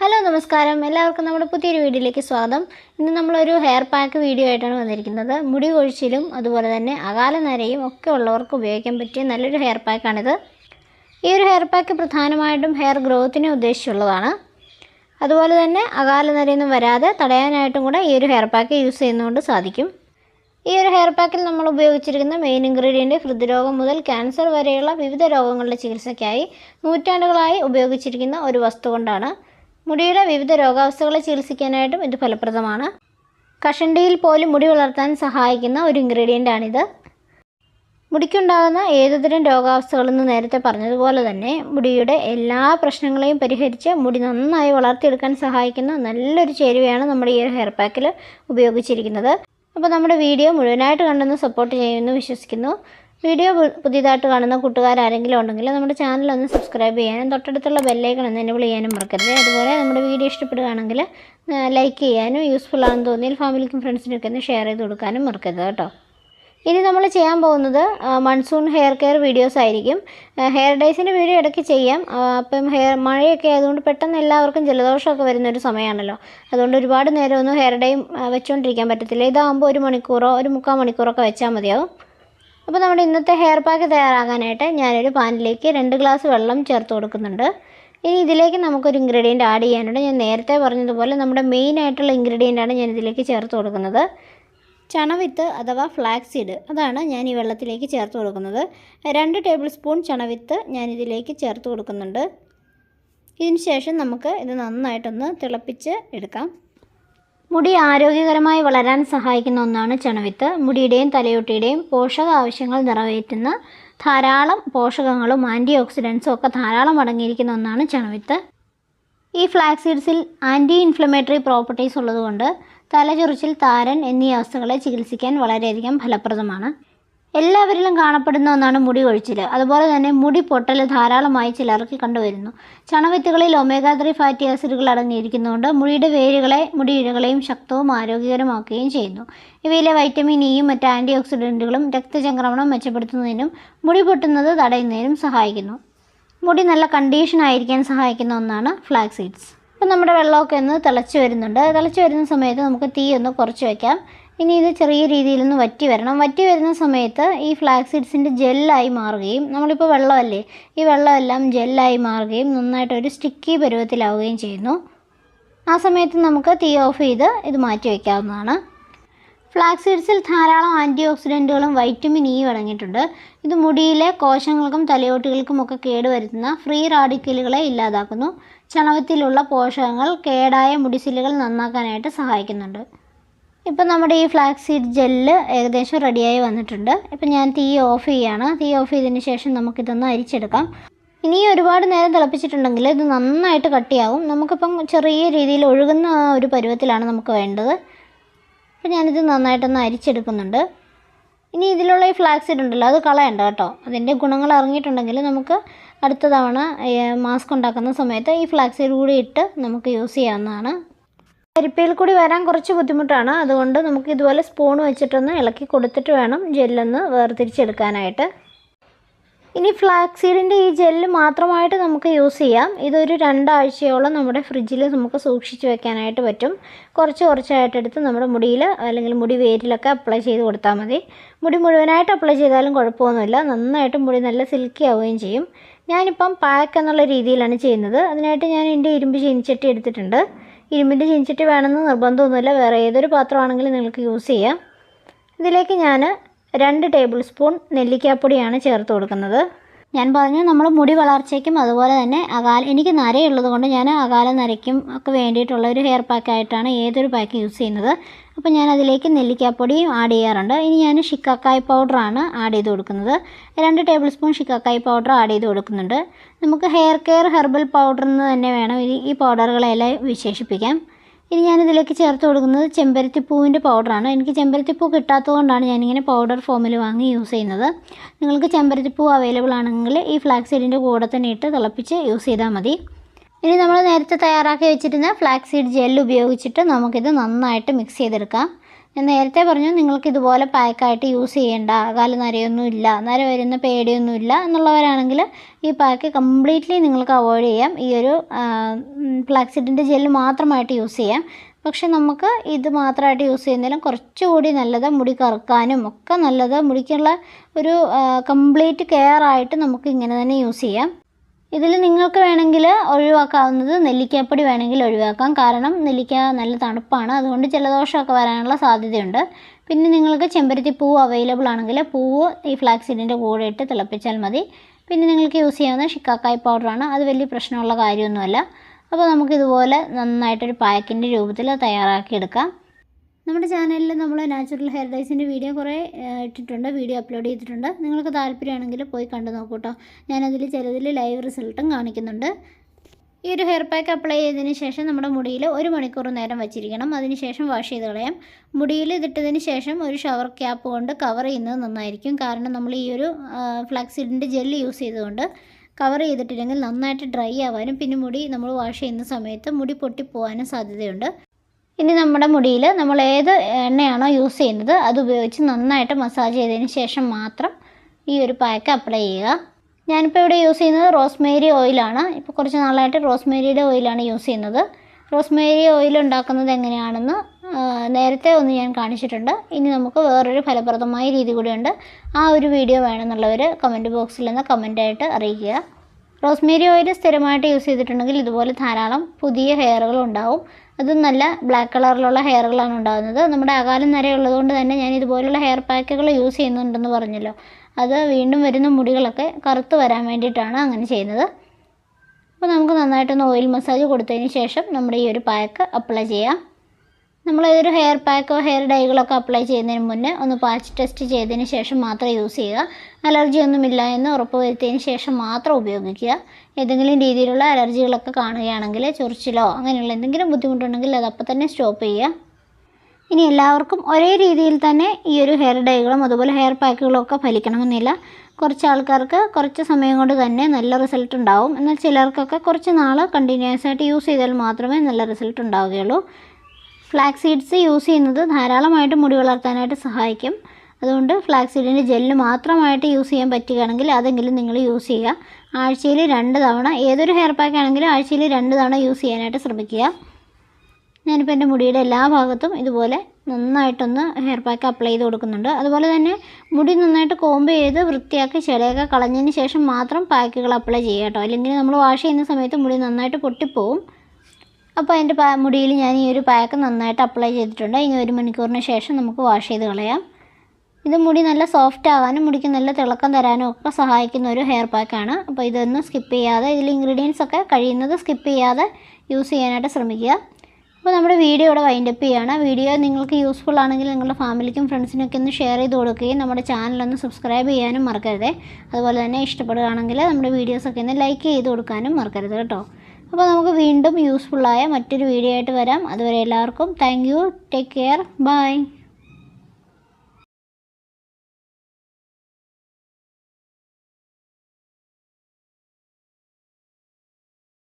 Hello നമസ്കാരം. എല്ലാവർക്കും നമ്മുടെ പുതിയൊരു വീഡിയോയിലേക്ക് സ്വാഗതം. ഇന്ന് നമ്മളൊരു ഹെയർ പാക്ക് വീഡിയോ ആയിട്ടാണ് വന്നിരിക്കുന്നത്. മുടി കൊഴിച്ചിലും അതുപോലെ തന്നെ അകാല നരയും ഒക്കെ ഉള്ളവർക്ക് ഉപയോഗിക്കാൻ പറ്റിയ നല്ലൊരു ഹെയർ പാക്കാണിത് ഈ ഒരു ഹെയർ പാക്ക് പ്രധാനമായിട്ടും ഹെയർ ഗ്രോത്തിനെ ഉദ്ദേശിച്ചുള്ളതാണ്. അതുപോലെ തന്നെ അകാല നരയൊന്നും വരാതെ തടയാനായിട്ടും കൂടെ ഈ ഒരു ഹെയർ പാക്ക് യൂസ് ചെയ്യുന്നതുകൊണ്ട് സാധിക്കും. ഈ ഒരു ഹെയർ പാക്കിൽ നമ്മൾ ഉപയോഗിച്ചിരിക്കുന്ന മെയിൻ ഇൻഗ്രീഡിയന്റ് ഹൃദ്രോഗം മുതൽ ക്യാൻസർ വരെയുള്ള വിവിധ രോഗങ്ങളുടെ ചികിത്സയ്ക്കായി നൂറ്റാണ്ടുകളായി ഉപയോഗിച്ചിരിക്കുന്ന ഒരു വസ്തു കൊണ്ടാണ്. മുടിയുടെ വിവിധ രോഗാവസ്ഥകളെ ചികിത്സിക്കാനായിട്ടും ഇത് ഫലപ്രദമാണ്. കഷണ്ടിയിൽ പോലും മുടി വളർത്താൻ സഹായിക്കുന്ന ഒരു ഇൻഗ്രീഡിയന്റ് ആണിത്. മുടിക്കുണ്ടാകുന്ന ഏതുതരം രോഗാവസ്ഥകളെന്ന് നേരത്തെ പറഞ്ഞതുപോലെ തന്നെ മുടിയുടെ എല്ലാ പ്രശ്നങ്ങളെയും പരിഹരിച്ച് മുടി നന്നായി വളർത്തിയെടുക്കാൻ സഹായിക്കുന്ന നല്ലൊരു ചേരുവയാണ് നമ്മുടെ ഈ ഒരു ഹെയർ പാക്കിൽ ഉപയോഗിച്ചിരിക്കുന്നത്. അപ്പോൾ നമ്മുടെ വീഡിയോ മുഴുവനായിട്ട് കണ്ടെന്ന് സപ്പോർട്ട് ചെയ്യുമെന്ന് വിശ്വസിക്കുന്നു. വീഡിയോ പുതിയതായിട്ട് കാണുന്ന കൂട്ടുകാരാരെങ്കിലും ഉണ്ടെങ്കിൽ നമ്മുടെ ചാനൽ ഒന്ന് സബ്സ്ക്രൈബ് ചെയ്യാനും തൊട്ടടുത്തുള്ള ബെല്ലൈക്കൺ ഒന്ന് എനേബിൾ ചെയ്യാനും മറക്കരുത്. അതുപോലെ നമ്മുടെ വീഡിയോ ഇഷ്ടപ്പെടുകയാണെങ്കിൽ ലൈക്ക് ചെയ്യാനും യൂസ്ഫുൾ ആണെന്ന് തോന്നിയാൽ ഫാമിലിക്കും ഫ്രണ്ട്സിനൊക്കെ ഒന്ന് ഷെയർ ചെയ്ത് കൊടുക്കാനും മറക്കരുത് കേട്ടോ. ഇനി നമ്മൾ ചെയ്യാൻ പോകുന്നത് മൺസൂൺ ഹെയർ കെയർ വീഡിയോസ് ആയിരിക്കും. ഹെയർ ഡൈസിന്റെ വീഡിയോ ഇടയ്ക്ക് ചെയ്യാം. അപ്പം ഹെയർ മഴയൊക്കെ ആയതുകൊണ്ട് പെട്ടെന്ന് എല്ലാവർക്കും ജലദോഷമൊക്കെ വരുന്ന ഒരു സമയമാണല്ലോ. അതുകൊണ്ട് ഒരുപാട് നേരമൊന്നും ഹെയർ ഡൈം വെച്ചുകൊണ്ടിരിക്കാൻ പറ്റത്തില്ല. ഇതാകുമ്പോൾ ഒരു മണിക്കൂറോ ഒരു മുക്കാൽ മണിക്കൂറൊക്കെ വെച്ചാൽ മതിയാവും. അപ്പോൾ നമ്മുടെ ഇന്നത്തെ ഹെയർ പാക്ക് തയ്യാറാകാനായിട്ട് ഞാനൊരു പാനിലേക്ക് രണ്ട് ഗ്ലാസ് വെള്ളം ചേർത്ത് കൊടുക്കുന്നുണ്ട്. ഇനി ഇതിലേക്ക് നമുക്കൊരു ഇൻഗ്രീഡിയന്റ് ആഡ് ചെയ്യാനുണ്ട്. ഞാൻ നേരത്തെ പറഞ്ഞതുപോലെ നമ്മുടെ മെയിൻ ആയിട്ടുള്ള ഇൻഗ്രീഡിയന്റ് ആണ് ഞാൻ ഇതിലേക്ക് ചേർത്ത് കൊടുക്കുന്നത്. ചണവിത്ത് അഥവാ ഫ്ലാക്സ് സീഡ് അതാണ് ഞാൻ ഈ വെള്ളത്തിലേക്ക് ചേർത്ത് കൊടുക്കുന്നത്. രണ്ട് ടേബിൾ സ്പൂൺ ചണവിത്ത് ഞാൻ ഇതിലേക്ക് ചേർത്ത് കൊടുക്കുന്നുണ്ട്. ഇതിന് ശേഷം നമുക്ക് ഇത് നന്നായിട്ടൊന്ന് തിളപ്പിച്ച് എടുക്കാം. മുടി ആരോഗ്യകരമായി വളരാൻ സഹായിക്കുന്ന ഒന്നാണ് ചണവിത്ത്. മുടിയുടെയും തലയൊട്ടിയുടെയും പോഷക ആവശ്യങ്ങൾ നിറവേറ്റുന്ന ധാരാളം പോഷകങ്ങളും ആന്റി ഓക്സിഡൻസും ഒക്കെ ധാരാളം അടങ്ങിയിരിക്കുന്ന ഒന്നാണ് ചണവിത്ത്. ഈ ഫ്ലാക്സ് സീഡ്സിൽ ആന്റി ഇൻഫ്ലമേറ്ററി പ്രോപ്പർട്ടീസ് ഉള്ളതുകൊണ്ട് തലചൊറിച്ചിൽ താരൻ എന്നീ അവസ്ഥകളെ ചികിത്സിക്കാൻ വളരെയധികം ഫലപ്രദമാണ്. എല്ലാവരിലും കാണപ്പെടുന്ന ഒന്നാണ് മുടി കൊഴിച്ചിൽ അതുപോലെ തന്നെ മുടി പൊട്ടൽ ധാരാളമായി ചിലർക്ക് കണ്ടുവരുന്നു. ചണവിത്തുകളിൽ ഒമേഗ ത്രീ ഫാറ്റി ആസിഡുകൾ അടങ്ങിയിരിക്കുന്നതുകൊണ്ട് മുടിയുടെ വേരുകളെ മുടിയിഴകളെയും ശക്തവും ആരോഗ്യകരമാക്കുകയും ചെയ്യുന്നു. ഇവയിലെ വൈറ്റമിൻ ഇയും മറ്റ് ആന്റി ഓക്സിഡന്റുകളും രക്തചംക്രമണം മെച്ചപ്പെടുത്തുന്നതിനും മുടി പൊട്ടുന്നത് തടയുന്നതിനും സഹായിക്കുന്നു. മുടി നല്ല കണ്ടീഷൻ ആയിരിക്കാൻ സഹായിക്കുന്ന ഒന്നാണ് ഫ്ലാക്സ് സീഡ്സ്. ഇപ്പം നമ്മുടെ വെള്ളമൊക്കെ ഒന്ന് തിളച്ച് വരുന്നുണ്ട്. തിളച്ച് വരുന്ന സമയത്ത് നമുക്ക് തീ ഒന്ന് കുറച്ച് വയ്ക്കാം ഇനി ഇത് ചെറിയ രീതിയിലൊന്ന് വറ്റി വരണം. വറ്റി വരുന്ന സമയത്ത് ഈ ഫ്ലാക്സ് സീഡ്സിന്റെ ജെല്ലായി മാറുകയും നമ്മളിപ്പോൾ വെള്ളമല്ലേ ഈ വെള്ളമെല്ലാം ജെല്ലായി മാറുകയും നന്നായിട്ടൊരു സ്റ്റിക്കി പരുവത്തിലാവുകയും ചെയ്യുന്നു. ആ സമയത്ത് നമുക്ക് തീ ഓഫ് ചെയ്ത് ഇത് മാറ്റി വയ്ക്കാവുന്നതാണ് ഫ്ലാക്സ് സീഡ്സിൽ ധാരാളം ആന്റി ഓക്സിഡന്റുകളും വൈറ്റമിൻ ഇ അടങ്ങിയിട്ടുണ്ട്. ഇത് മുടിയിലെ കോശങ്ങൾക്കും തലയോട്ടികൾക്കും ഒക്കെ കേടുവരുത്തുന്ന ഫ്രീ റാഡിക്കലുകളെ ഇല്ലാതാക്കുന്നു. ചണവത്തിലുള്ള പോഷകങ്ങൾ കേടായ മുടിസില്ലുകൾ നന്നാക്കാനായിട്ട് സഹായിക്കുന്നുണ്ട്. ഇപ്പം നമ്മുടെ ഈ ഫ്ലാക്സ് സീഡ് ജെല്ല് ഏകദേശം റെഡിയായി വന്നിട്ടുണ്ട്. ഇപ്പം ഞാൻ തീ ഓഫ് ചെയ്യാണ്. തീ ഓഫ് ചെയ്തതിന് ശേഷം നമുക്കിതൊന്ന് അരിച്ചെടുക്കാം. ഇനി ഒരുപാട് നേരം തിളപ്പിച്ചിട്ടുണ്ടെങ്കിൽ ഇത് നന്നായിട്ട് കട്ടിയാവും നമുക്കിപ്പം ചെറിയ രീതിയിൽ ഒഴുകുന്ന ഒരു പരുവത്തിലാണ് നമുക്ക് വേണ്ടത്. അപ്പം ഞാനിത് നന്നായിട്ടൊന്ന് അരിച്ചെടുക്കുന്നുണ്ട്. ഇനി ഇതിലുള്ള ഈ ഫ്ലാക്സ് സീഡ് ഉണ്ടല്ലോ അത് കളയണ്ട കേട്ടോ. അതിന്റെ ഗുണങ്ങൾ ഇറങ്ങിയിട്ടുണ്ടെങ്കിൽ നമുക്ക് അടുത്ത തവണ മാസ്ക് ഉണ്ടാക്കുന്ന സമയത്ത് ഈ ഫ്ലാക്സ് സീഡ് കൂടി ഇട്ട് നമുക്ക് യൂസ് ചെയ്യാവുന്നതാണ്. അരിപ്പയിൽ കൂടി വരാൻ കുറച്ച് ബുദ്ധിമുട്ടാണ്. അതുകൊണ്ട് നമുക്ക് ഇതുപോലെ സ്പൂൺ വെച്ചിട്ടൊന്ന് ഇളക്കി കൊടുത്തിട്ട് വേണം ജെല്ലൊന്ന് വേർതിരിച്ചെടുക്കാനായിട്ട്. ഇനി ഫ്ലാക്സ് സീഡിന്റെ ഈ ജെല്ല് മാത്രമായിട്ട് നമുക്ക് യൂസ് ചെയ്യാം. ഇതൊരു രണ്ടാഴ്ചയോളം നമ്മുടെ ഫ്രിഡ്ജിൽ നമുക്ക് സൂക്ഷിച്ച് വെക്കാനായിട്ട് പറ്റും. കുറച്ച് കുറച്ചായിട്ടെടുത്ത് നമ്മുടെ മുടിയിൽ അല്ലെങ്കിൽ മുടി വേരിലൊക്കെ അപ്ലൈ ചെയ്ത് കൊടുത്താൽ മതി. മുടി മുഴുവനായിട്ട് അപ്ലൈ ചെയ്താലും കുഴപ്പമൊന്നുമില്ല. നന്നായിട്ട് മുടി നല്ല സിൽക്കി ആവുകയും ചെയ്യും. ഞാനിപ്പം പാക്ക് എന്നുള്ള രീതിയിലാണ് ചെയ്യുന്നത്. അതിനായിട്ട് ഞാൻ എന്റെ ഇരുമ്പ് ചീനിച്ചട്ടി എടുത്തിട്ടുണ്ട്. ഇരുമ്പിന്റെ ചീനിച്ചട്ടി വേണമെന്ന് നിർബന്ധമൊന്നുമില്ല. വേറെ ഏതൊരു പാത്രമാണെങ്കിലും നിങ്ങൾക്ക് യൂസ് ചെയ്യാം. ഇതിലേക്ക് ഞാൻ രണ്ട് ടേബിൾ സ്പൂൺ നെല്ലിക്കാപ്പൊടിയാണ് ചേർത്ത് കൊടുക്കുന്നത്. ഞാൻ പറഞ്ഞു നമ്മൾ മുടി വളർച്ചയ്ക്കും അതുപോലെ തന്നെ അകാല എനിക്ക് നരയുള്ളത് കൊണ്ട് ഞാൻ അകാല നരയ്ക്കും ഒക്കെ വേണ്ടിയിട്ടുള്ള ഒരു ഹെയർ പാക്കായിട്ടാണ് ഏതൊരു പാക്ക് യൂസ് ചെയ്യുന്നത്. അപ്പോൾ ഞാൻ അതിലേക്ക് നെല്ലിക്കാപ്പൊടിയും ആഡ് ചെയ്യാറുണ്ട്. ഇനി ഞാൻ ഷിക്കാക്കായ് പൗഡറാണ് ആഡ് ചെയ്ത് കൊടുക്കുന്നത്. രണ്ട് table spoon shikakai powder add ചെയ്ത് കൊടുക്കുന്നുണ്ട്. നമുക്ക് ഹെയർ കെയർ ഹെർബൽ പൗഡർ എന്ന് തന്നെ വേണം. ഈ- പൗഡറുകളെല്ലാം വിശേഷിപ്പിക്കാം. ഇനി ഞാനിതിലേക്ക് ചേർത്ത് കൊടുക്കുന്നത് ചെമ്പരത്തിപ്പൂവിന്റെ പൗഡറാണ് എനിക്ക് ചെമ്പരത്തിപ്പൂ കിട്ടാത്തത് കൊണ്ടാണ് ഞാനിങ്ങനെ പൗഡർ ഫോമിൽ വാങ്ങി യൂസ് ചെയ്യുന്നത്. നിങ്ങൾക്ക് ചെമ്പരത്തിപ്പൂ അവൈലബിൾ ആണെങ്കിൽ ഈ ഫ്ലാക്സ് സീഡിന്റെ കൂടെ തന്നെ ഇട്ട് തിളപ്പിച്ച് യൂസ് ചെയ്താൽ മതി. ഇനി നമ്മൾ നേരത്തെ തയ്യാറാക്കി വെച്ചിരുന്ന ഫ്ലാക്സ് സീഡ് ജെൽ ഉപയോഗിച്ചിട്ട് നമുക്കിത് നന്നായിട്ട് മിക്സ് ചെയ്തെടുക്കാം. ഞാൻ നേരത്തെ പറഞ്ഞു നിങ്ങൾക്ക് ഇതുപോലെ പാക്കായിട്ട് യൂസ് ചെയ്യേണ്ട കാൽ നരയൊന്നും ഇല്ല നര വരുന്ന പേടിയൊന്നും ഇല്ല എന്നുള്ളവരാണെങ്കിൽ ഈ പാക്ക് കംപ്ലീറ്റ്ലി നിങ്ങൾക്ക് അവോയ്ഡ് ചെയ്യാം. ഈ ഒരു ഫ്ലാക്സിഡിന്റെ ജെല്ല് മാത്രമായിട്ട് യൂസ് ചെയ്യാം. പക്ഷേ നമുക്ക് ഇത് മാത്രമായിട്ട് യൂസ് ചെയ്യുന്നതിലും കുറച്ചുകൂടി നല്ലത് മുടി കറുക്കാനും ഒക്കെ നല്ലത് മുടിക്കുള്ള ഒരു കംപ്ലീറ്റ് കെയർ ആയിട്ട് നമുക്ക് ഇങ്ങനെ തന്നെ യൂസ് ചെയ്യാം. ഇതിൽ നിങ്ങൾക്ക് വേണമെങ്കിൽ ഒഴിവാക്കാവുന്നത് നെല്ലിക്കാപ്പൊടി വേണമെങ്കിൽ ഒഴിവാക്കാം. കാരണം നെല്ലിക്ക നല്ല തണുപ്പാണ്. അതുകൊണ്ട് ജലദോഷമൊക്കെ വരാനുള്ള സാധ്യതയുണ്ട്. പിന്നെ നിങ്ങൾക്ക് ചെമ്പരത്തി പൂവ് അവൈലബിൾ ആണെങ്കിൽ പൂവ് ഈ ഫ്ലാക്സിഡിന്റെ കൂടെ ഇട്ട് തിളപ്പിച്ചാൽ മതി. പിന്നെ നിങ്ങൾക്ക് യൂസ് ചെയ്യാവുന്ന ഷിക്കാക്കായ് പൗഡറാണ് അത് വലിയ പ്രശ്നമുള്ള കാര്യമൊന്നുമല്ല. അപ്പോൾ നമുക്കിതുപോലെ നന്നായിട്ടൊരു പാക്കിന്റെ രൂപത്തിൽ തയ്യാറാക്കിയെടുക്കാം. നമ്മുടെ ചാനലിൽ നമ്മൾ നാച്ചുറൽ ഹെയർ ഡൈസിന്റെ വീഡിയോ കുറേ ഇട്ടിട്ടുണ്ട്. വീഡിയോ അപ്ലോഡ് ചെയ്തിട്ടുണ്ട്. നിങ്ങൾക്ക് താല്പര്യമാണെങ്കിൽ പോയി കണ്ടു നോക്കൂ കേട്ടോ. ഞാനതിൽ ചിലതിൽ ലൈവ് റിസൾട്ടും കാണിക്കുന്നുണ്ട്. ഈ ഒരു ഹെയർ പാക്ക് അപ്ലൈ ചെയ്തതിന് ശേഷം നമ്മുടെ മുടിയിൽ ഒരു മണിക്കൂർ നേരം വെച്ചിരിക്കണം. അതിന് ശേഷം വാഷ് ചെയ്ത് കളയാം. മുടിയിൽ ഇതിട്ടതിന് ശേഷം ഒരു ഷവർ ക്യാപ്പ് കൊണ്ട് കവർ ചെയ്യുന്നത് നന്നായിരിക്കും. കാരണം നമ്മൾ ഈ ഒരു ഫ്ലാക്സിഡിന്റെ ജെല്ല് യൂസ് ചെയ്തുകൊണ്ട് കവർ ചെയ്തിട്ടില്ലെങ്കിൽ നന്നായിട്ട് ഡ്രൈ ആവാനും പിന്നെ മുടി നമ്മൾ വാഷ് ചെയ്യുന്ന സമയത്ത് മുടി പൊട്ടിപ്പോവാനും സാധ്യതയുണ്ട്. ഇനി നമ്മുടെ മുടിയിൽ നമ്മൾ ഏത് എണ്ണയാണോ യൂസ് ചെയ്യുന്നത് അത് ഉപയോഗിച്ച് നന്നായിട്ട് മസാജ് ചെയ്തതിന് ശേഷം മാത്രം ഈ ഒരു പാക്ക് അപ്ലൈ ചെയ്യുക. ഞാനിപ്പോൾ ഇവിടെ യൂസ് ചെയ്യുന്നത് റോസ്മേരി ഓയിലാണ് ഇപ്പോൾ കുറച്ച് നാളായിട്ട് റോസ്മേരിയുടെ ഓയിലാണ് യൂസ് ചെയ്യുന്നത്. റോസ്മേരി ഓയിൽ ഉണ്ടാക്കുന്നത് എങ്ങനെയാണെന്ന് നേരത്തെ ഒന്ന് ഞാൻ കാണിച്ചിട്ടുണ്ട്. ഇനി നമുക്ക് വേറൊരു ഫലപ്രദമായ രീതി കൂടിയുണ്ട്. ആ ഒരു വീഡിയോ വേണമെന്നുള്ളവർ കമന്റ് ബോക്സിൽ നിന്ന് കമന്റായിട്ട് അറിയിക്കുക. റോസ്മേരി ഓയിൽ സ്ഥിരമായിട്ട് യൂസ് ചെയ്തിട്ടുണ്ടെങ്കിൽ ഇതുപോലെ ധാരാളം പുതിയ ഹെയറുകൾ ഉണ്ടാവും. അതും നല്ല ബ്ലാക്ക് കളറിലുള്ള ഹെയറുകളാണ് ഉണ്ടാകുന്നത്. നമ്മുടെ അകാലം നിര ഉള്ളതുകൊണ്ട് തന്നെ ഞാൻ ഇതുപോലുള്ള ഹെയർ പാക്കുകൾ യൂസ് ചെയ്യുന്നുണ്ടെന്ന് പറഞ്ഞല്ലോ. അത് വീണ്ടും വരുന്ന മുടികളൊക്കെ കറുത്ത് വരാൻ വേണ്ടിയിട്ടാണ് അങ്ങനെ ചെയ്യുന്നത്. അപ്പോൾ നമുക്ക് നന്നായിട്ടൊന്ന് ഓയിൽ മസാജ് കൊടുത്തതിന് ശേഷം നമ്മുടെ ഈ ഒരു പാക്ക് അപ്ലൈ ചെയ്യാം. നമ്മൾ ഏതൊരു ഹെയർ പാക്കോ ഹെയർ ഡൈകളൊക്കെ അപ്ലൈ ചെയ്യുന്നതിന് മുന്നേ ഒന്ന് പാച്ച് ടെസ്റ്റ് ചെയ്തതിന് ശേഷം മാത്രം യൂസ് ചെയ്യുക. അലർജി ഒന്നുമില്ല എന്ന് ഉറപ്പ് വരുത്തിയതിന് ശേഷം മാത്രം ഉപയോഗിക്കുക. ഏതെങ്കിലും രീതിയിലുള്ള അലർജികളൊക്കെ കാണുകയാണെങ്കിൽ ചൊറിച്ചിലോ അങ്ങനെയുള്ള എന്തെങ്കിലും ബുദ്ധിമുട്ടുണ്ടെങ്കിൽ അതപ്പോൾ തന്നെ സ്റ്റോപ്പ് ചെയ്യുക. ഇനി എല്ലാവർക്കും ഒരേ രീതിയിൽ തന്നെ ഈ ഒരു ഹെയർ ഡൈകളും അതുപോലെ ഹെയർ പാക്കുകളും ഒക്കെ ഫലിക്കണമെന്നില്ല. കുറച്ച് ആൾക്കാർക്ക് കുറച്ച് സമയം കൊണ്ട് തന്നെ നല്ല റിസൾട്ട് ഉണ്ടാവും. എന്നാൽ ചിലർക്കൊക്കെ കുറച്ച് നാൾ കണ്ടിന്യൂസ് ആയിട്ട് യൂസ് ചെയ്താൽ മാത്രമേ നല്ല റിസൾട്ട് ഉണ്ടാവുകയുള്ളൂ. ഫ്ലാക്സ് സീഡ്സ് യൂസ് ചെയ്യുന്നത് ധാരാളമായിട്ട് മുടി വളർത്താനായിട്ട് സഹായിക്കും. അതുകൊണ്ട് ഫ്ലാക്സ് സീഡിന്റെ ജെല്ല് മാത്രമായിട്ട് യൂസ് ചെയ്യാൻ പറ്റുകയാണെങ്കിൽ അതെങ്കിലും നിങ്ങൾ യൂസ് ചെയ്യുക. ആഴ്ചയിൽ രണ്ട് തവണ ഏതൊരു ഹെയർ പാക്ക് ആണെങ്കിലും ആഴ്ചയിൽ രണ്ട് തവണ യൂസ് ചെയ്യാനായിട്ട് ശ്രമിക്കുക. ഞാനിപ്പോൾ എന്റെ മുടിയുടെ എല്ലാ ഭാഗത്തും ഇതുപോലെ നന്നായിട്ടൊന്ന് ഹെയർ പാക്ക് അപ്ലൈ ചെയ്ത് കൊടുക്കുന്നുണ്ട്. അതുപോലെ തന്നെ മുടി നന്നായിട്ട് കോമ്പ് ചെയ്ത് വൃത്തിയാക്കി ചെളിയൊക്കെ കളഞ്ഞതിന് ശേഷം മാത്രം പാക്കുകൾ അപ്ലൈ ചെയ്യുക കേട്ടോ. അല്ലെങ്കിൽ നമ്മൾ വാഷ് ചെയ്യുന്ന സമയത്ത് മുടി നന്നായിട്ട് പൊട്ടിപ്പോവും. അപ്പോൾ എന്റെ മുടിയിൽ ഞാൻ ഈ ഒരു പാക്ക് നന്നായിട്ട് അപ്ലൈ ചെയ്തിട്ടുണ്ട്. ഇനി ഒരു മണിക്കൂറിന് ശേഷം നമുക്ക് വാഷ് ചെയ്ത് കളയാം. ഇത് മുടി നല്ല സോഫ്റ്റ് ആവാനും മുടിക്ക് നല്ല തിളക്കം തരാനും ഒക്കെ സഹായിക്കുന്ന ഒരു ഹെയർ പാക്കാണ് അപ്പോൾ ഇതൊന്നും സ്കിപ്പ് ചെയ്യാതെ ഇതിൽ ഇൻഗ്രീഡിയൻസ് ഒക്കെ കഴിയുന്നത് സ്കിപ്പ് ചെയ്യാതെ യൂസ് ചെയ്യാനായിട്ട് ശ്രമിക്കുക. അപ്പോൾ നമ്മുടെ വീഡിയോ ഇവിടെ വൈൻഡപ്പ് ചെയ്യുകയാണ് വീഡിയോ നിങ്ങൾക്ക് യൂസ്ഫുൾ ആണെങ്കിൽ നിങ്ങളുടെ ഫാമിലിക്കും ഫ്രണ്ട്സിനൊക്കെ ഒന്ന് ഷെയർ ചെയ്ത് കൊടുക്കുകയും നമ്മുടെ ചാനലൊന്ന് സബ്സ്ക്രൈബ് ചെയ്യാനും മറക്കരുത്. അതുപോലെ തന്നെ ഇഷ്ടപ്പെടുകയാണെങ്കിൽ നമ്മുടെ വീഡിയോസൊക്കെ ഒന്ന് ലൈക്ക് ചെയ്ത് കൊടുക്കാനും മറക്കരുത് കേട്ടോ. അപ്പോൾ നമുക്ക് വീണ്ടും യൂസ്ഫുള്ളായ മറ്റൊരു വീഡിയോ ആയിട്ട് വരാം. അതുവരെ എല്ലാവർക്കും thank you take care bye